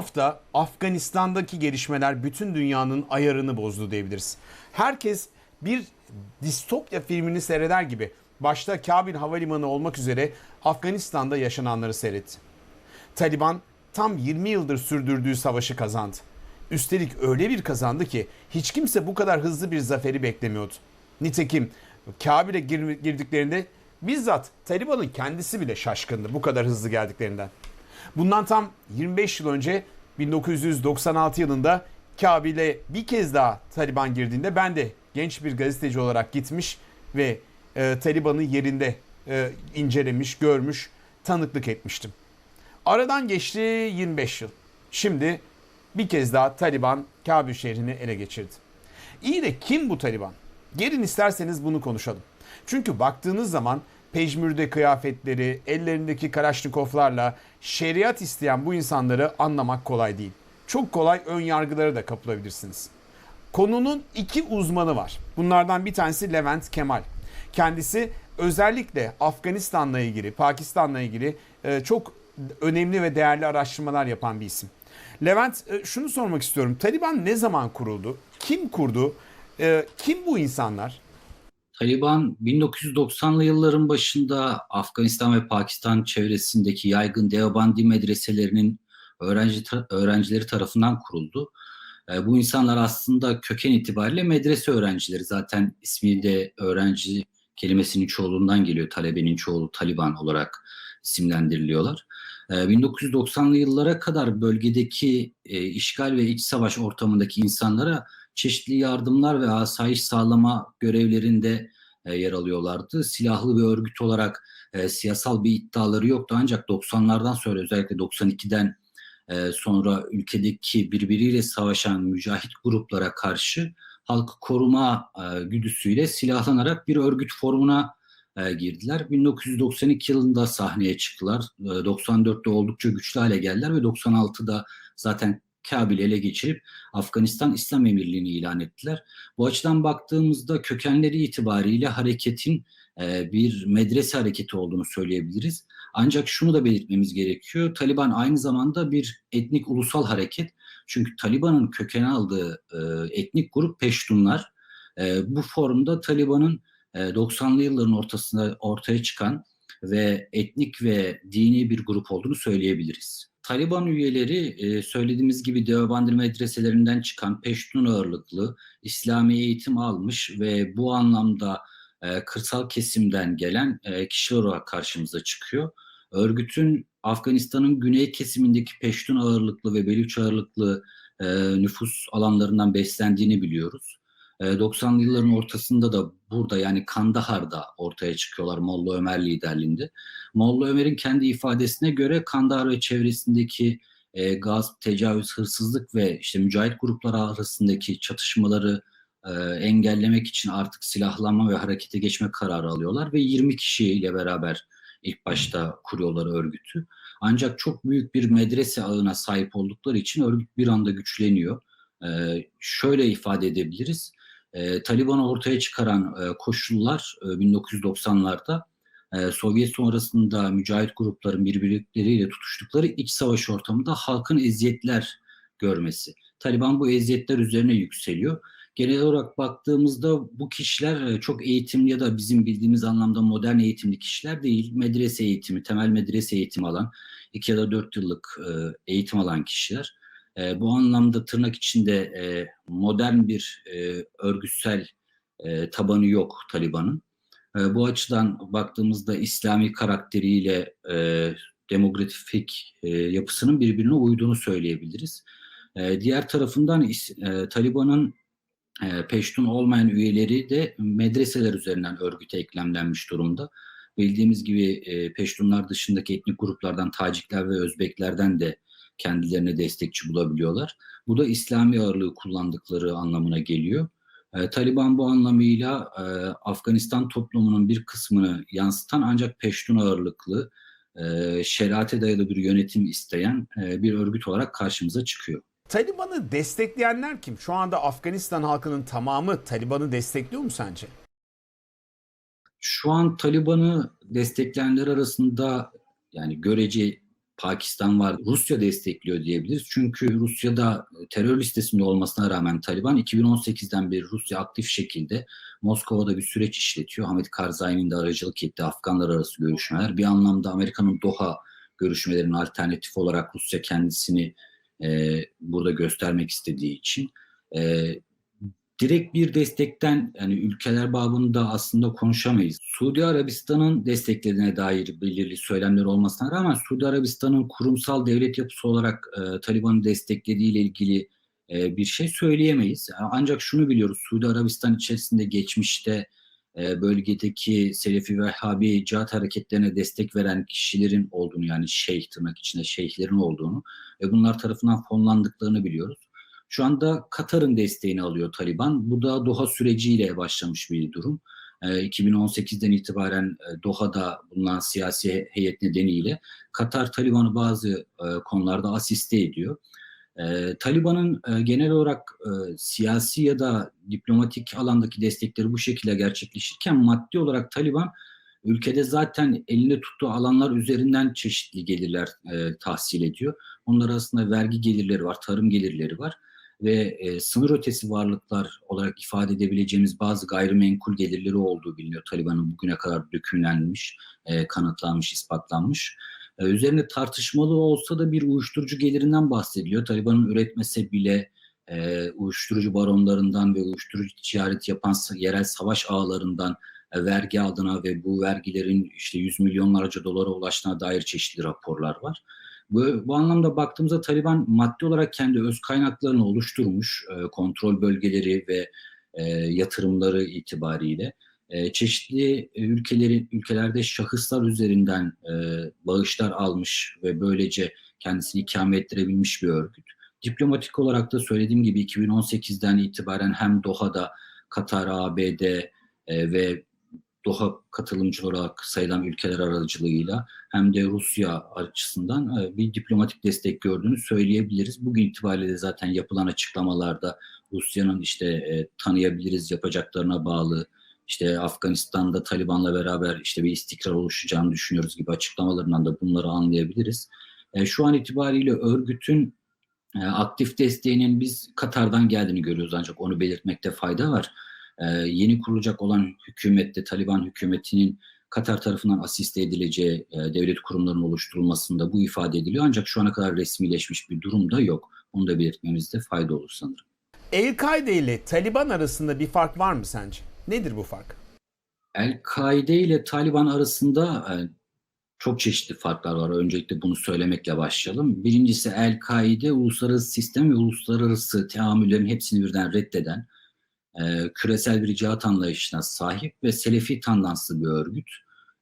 hafta Afganistan'daki gelişmeler bütün dünyanın ayarını bozdu diyebiliriz. Herkes bir distopya filmini seyreder gibi başta Kabil Havalimanı olmak üzere Afganistan'da yaşananları seyretti. Taliban tam 20 yıldır sürdürdüğü savaşı kazandı. Üstelik öyle bir kazandı ki hiç kimse bu kadar hızlı bir zaferi beklemiyordu. Nitekim Kabil'e gir- girdiklerinde bizzat Taliban'ın kendisi bile şaşkındı bu kadar hızlı geldiklerinden. Bundan tam 25 yıl önce 1996 yılında Kabil'e bir kez daha Taliban girdiğinde ben de genç bir gazeteci olarak gitmiş ve e, Taliban'ı yerinde e, incelemiş, görmüş, tanıklık etmiştim. Aradan geçti 25 yıl. Şimdi bir kez daha Taliban Kabil şehrini ele geçirdi. İyi de kim bu Taliban? Gelin isterseniz bunu konuşalım. Çünkü baktığınız zaman pejmürde kıyafetleri, ellerindeki kalaşnikovlarla şeriat isteyen bu insanları anlamak kolay değil. Çok kolay ön yargılara da kapılabilirsiniz. Konunun iki uzmanı var. Bunlardan bir tanesi Levent Kemal. Kendisi özellikle Afganistan'la ilgili, Pakistan'la ilgili e, çok önemli ve değerli araştırmalar yapan bir isim. Levent e, şunu sormak istiyorum. Taliban ne zaman kuruldu? Kim kurdu? E, Kim bu insanlar? Taliban 1990'lı yılların başında Afganistan ve Pakistan çevresindeki yaygın Deobandi medreselerinin öğrenci öğrencileri tarafından kuruldu. E, bu insanlar aslında köken itibariyle medrese öğrencileri. Zaten ismi de öğrenci kelimesinin çoğulundan geliyor. Talebenin çoğulu Taliban olarak isimlendiriliyorlar. E, 1990'lı yıllara kadar bölgedeki e, işgal ve iç savaş ortamındaki insanlara çeşitli yardımlar ve asayiş sağlama görevlerinde e, yer alıyorlardı. Silahlı bir örgüt olarak e, siyasal bir iddiaları yoktu ancak 90'lardan sonra özellikle 92'den e, sonra ülkedeki birbiriyle savaşan mücahit gruplara karşı halkı koruma e, güdüsüyle silahlanarak bir örgüt formuna e, girdiler. 1992 yılında sahneye çıktılar. E, 94'te oldukça güçlü hale geldiler ve 96'da zaten Kabil'i ele geçirip Afganistan İslam Emirliği'ni ilan ettiler. Bu açıdan baktığımızda kökenleri itibariyle hareketin e, bir medrese hareketi olduğunu söyleyebiliriz. Ancak şunu da belirtmemiz gerekiyor. Taliban aynı zamanda bir etnik ulusal hareket. Çünkü Taliban'ın kökeni aldığı e, etnik grup Peştunlar. E, bu formda Taliban'ın e, 90'lı yılların ortasında ortaya çıkan ve etnik ve dini bir grup olduğunu söyleyebiliriz. Taliban üyeleri e, söylediğimiz gibi Deobandi medreselerinden çıkan Peştun ağırlıklı İslami eğitim almış ve bu anlamda e, kırsal kesimden gelen e, kişiler olarak karşımıza çıkıyor. Örgütün Afganistan'ın güney kesimindeki Peştun ağırlıklı ve Belüç ağırlıklı nüfus alanlarından beslendiğini biliyoruz. E, 90'lı yılların ortasında da burada yani Kandahar'da ortaya çıkıyorlar Molla Ömer liderliğinde. Molla Ömer'in kendi ifadesine göre Kandahar ve çevresindeki e, gasp, tecavüz, hırsızlık ve işte mücahit gruplar arasındaki çatışmaları e, engellemek için artık silahlanma ve harekete geçme kararı alıyorlar ve 20 kişiyle beraber ilk başta kuruyorlar örgütü. Ancak çok büyük bir medrese ağına sahip oldukları için örgüt bir anda güçleniyor. E, şöyle ifade edebiliriz. E, Taliban'ı ortaya çıkaran e, koşullar e, 1990'larda e, Sovyet sonrasında mücahit grupların birbirleriyle tutuştukları iç savaş ortamında halkın eziyetler görmesi. Taliban bu eziyetler üzerine yükseliyor. Genel olarak baktığımızda bu kişiler e, çok eğitimli ya da bizim bildiğimiz anlamda modern eğitimli kişiler değil. Medrese eğitimi, temel medrese eğitimi alan, iki ya da dört yıllık e, eğitim alan kişiler. E, bu anlamda tırnak içinde e, modern bir e, örgütsel e, tabanı yok Taliban'ın. E, bu açıdan baktığımızda İslami karakteriyle e, demografik e, yapısının birbirine uyduğunu söyleyebiliriz. E, diğer tarafından e, Taliban'ın e, Peştun olmayan üyeleri de medreseler üzerinden örgüte eklemlenmiş durumda. Bildiğimiz gibi e, Peştunlar dışındaki etnik gruplardan Tacikler ve Özbeklerden de kendilerine destekçi bulabiliyorlar. Bu da İslami ağırlığı kullandıkları anlamına geliyor. E, Taliban bu anlamıyla e, Afganistan toplumunun bir kısmını yansıtan ancak Peştun ağırlıklı, e, şeriate dayalı bir yönetim isteyen e, bir örgüt olarak karşımıza çıkıyor. Taliban'ı destekleyenler kim? Şu anda Afganistan halkının tamamı Taliban'ı destekliyor mu sence? Şu an Taliban'ı destekleyenler arasında yani görece Pakistan var, Rusya destekliyor diyebiliriz. Çünkü Rusya'da terör listesinde olmasına rağmen Taliban 2018'den beri Rusya aktif şekilde Moskova'da bir süreç işletiyor. Hamid Karzai'nin de aracılık ettiği Afganlar arası görüşmeler. Bir anlamda Amerika'nın Doha görüşmelerinin alternatif olarak Rusya kendisini e, burada göstermek istediği için. E, direkt bir destekten yani ülkeler babında aslında konuşamayız. Suudi Arabistan'ın desteklediğine dair belirli söylemler olmasına rağmen Suudi Arabistan'ın kurumsal devlet yapısı olarak e, Taliban'ı desteklediği ile ilgili e, bir şey söyleyemeyiz. Ancak şunu biliyoruz. Suudi Arabistan içerisinde geçmişte e, bölgedeki Selefi ve Vehhabi cihat hareketlerine destek veren kişilerin olduğunu yani şeyh tırnak içinde şeyhlerin olduğunu ve bunlar tarafından fonlandıklarını biliyoruz. Şu anda Katar'ın desteğini alıyor Taliban. Bu da Doha süreciyle başlamış bir durum. E, 2018'den itibaren e, Doha'da bulunan siyasi heyet nedeniyle Katar Taliban'ı bazı e, konularda asiste ediyor. E, Taliban'ın e, genel olarak siyasi ya da diplomatik alandaki destekleri bu şekilde gerçekleşirken maddi olarak Taliban ülkede zaten elinde tuttuğu alanlar üzerinden çeşitli gelirler tahsil ediyor. Onlar arasında vergi gelirleri var, tarım gelirleri var ve e, sınır ötesi varlıklar olarak ifade edebileceğimiz bazı gayrimenkul gelirleri olduğu biliniyor. Taliban'ın bugüne kadar dökümlenmiş, e, kanıtlanmış, ispatlanmış. E, üzerine tartışmalı olsa da bir uyuşturucu gelirinden bahsediliyor. Taliban'ın üretmese bile e, uyuşturucu baronlarından ve uyuşturucu ticaret yapan yerel savaş ağlarından e, vergi aldığına ve bu vergilerin işte yüz milyonlarca dolara ulaştığına dair çeşitli raporlar var. Bu, bu anlamda baktığımızda Taliban maddi olarak kendi öz kaynaklarını oluşturmuş, e, kontrol bölgeleri ve e, yatırımları itibariyle e, çeşitli ülkelerin ülkelerde şahıslar üzerinden e, bağışlar almış ve böylece kendisini ikame ettirebilmiş bir örgüt. Diplomatik olarak da söylediğim gibi 2018'den itibaren hem Doha'da Katar, ABD e, ve Doha katılımcı olarak sayılan ülkeler aracılığıyla hem de Rusya açısından e, bir diplomatik destek gördüğünü söyleyebiliriz. Bugün itibariyle zaten yapılan açıklamalarda Rusya'nın işte e, tanıyabiliriz yapacaklarına bağlı işte Afganistan'da Taliban'la beraber işte bir istikrar oluşacağını düşünüyoruz gibi açıklamalarından da bunları anlayabiliriz. E, şu an itibariyle örgütün aktif desteğinin biz Katar'dan geldiğini görüyoruz ancak onu belirtmekte fayda var. E, yeni kurulacak olan hükümette Taliban hükümetinin Katar tarafından asiste edileceği e, devlet kurumlarının oluşturulmasında bu ifade ediliyor. Ancak şu ana kadar resmileşmiş bir durum da yok. Onu da belirtmemizde fayda olur sanırım. El-Kaide ile Taliban arasında bir fark var mı sence? Nedir bu fark? El-Kaide ile Taliban arasında e, çok çeşitli farklar var. Öncelikle bunu söylemekle başlayalım. Birincisi El-Kaide uluslararası sistem ve uluslararası teamüllerin hepsini birden reddeden, e, küresel bir cihat anlayışına sahip ve Selefi tandanslı bir örgüt.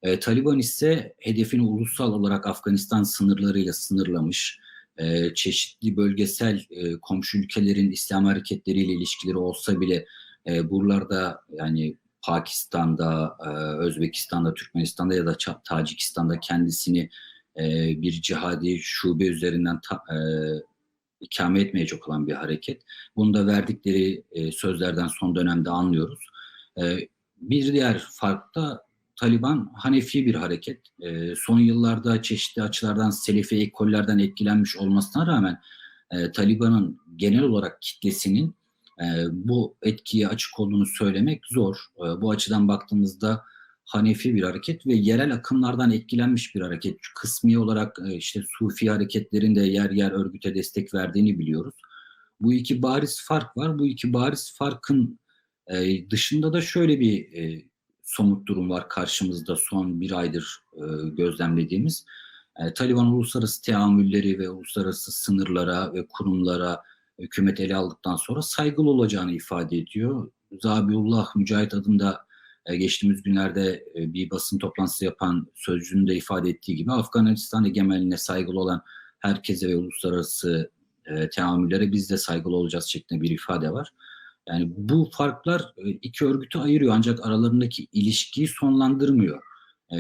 E, Taliban ise hedefini ulusal olarak Afganistan sınırlarıyla sınırlamış, e, çeşitli bölgesel e, komşu ülkelerin İslam hareketleriyle ilişkileri olsa bile e, buralarda yani Pakistan'da, e, Özbekistan'da, Türkmenistan'da ya da Tacikistan'da kendisini e, bir cihadi şube üzerinden ta, e, ikame etmeyecek olan bir hareket. Bunu da verdikleri e, sözlerden son dönemde anlıyoruz. E, bir diğer fark da Taliban Hanefi bir hareket. E, son yıllarda çeşitli açılardan Selefi ekollerden etkilenmiş olmasına rağmen e, Taliban'ın genel olarak kitlesinin e, bu etkiye açık olduğunu söylemek zor. E, bu açıdan baktığımızda Hanefi bir hareket ve yerel akımlardan etkilenmiş bir hareket. Kısmi olarak e, işte Sufi hareketlerin de yer yer örgüte destek verdiğini biliyoruz. Bu iki bariz fark var. Bu iki bariz farkın e, dışında da şöyle bir e, somut durum var karşımızda son bir aydır gözlemlediğimiz. Taliban uluslararası teamülleri ve uluslararası sınırlara ve kurumlara hükümet ele aldıktan sonra saygılı olacağını ifade ediyor. Zabiullah Mücahit adında geçtiğimiz günlerde e, bir basın toplantısı yapan sözcünün de ifade ettiği gibi Afganistan egemenliğine saygılı olan herkese ve uluslararası e, teamüllere biz de saygılı olacağız şeklinde bir ifade var. Yani bu farklar e, iki örgütü ayırıyor ancak aralarındaki ilişkiyi sonlandırmıyor.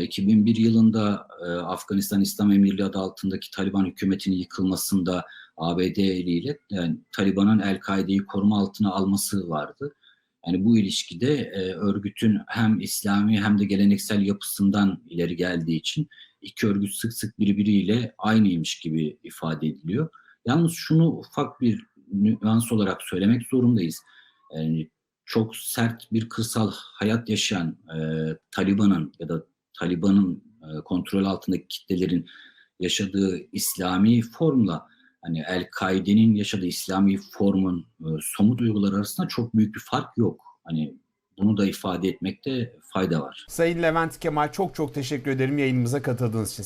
2001 yılında Afganistan İslam Emirliği adı altındaki Taliban hükümetinin yıkılmasında ABD eliyle yani Taliban'ın El-Kaide'yi koruma altına alması vardı. Yani bu ilişkide e, örgütün hem İslami hem de geleneksel yapısından ileri geldiği için iki örgüt sık sık birbiriyle aynıymış gibi ifade ediliyor. Yalnız şunu ufak bir nüans olarak söylemek zorundayız. Yani çok sert bir kırsal hayat yaşayan e, Taliban'ın ya da Taliban'ın e, kontrol altındaki kitlelerin yaşadığı İslami formla hani El-Kaide'nin yaşadığı İslami formun e, somut uyguları arasında çok büyük bir fark yok. Hani bunu da ifade etmekte fayda var. Sayın Levent Kemal çok çok teşekkür ederim yayınımıza katıldığınız için.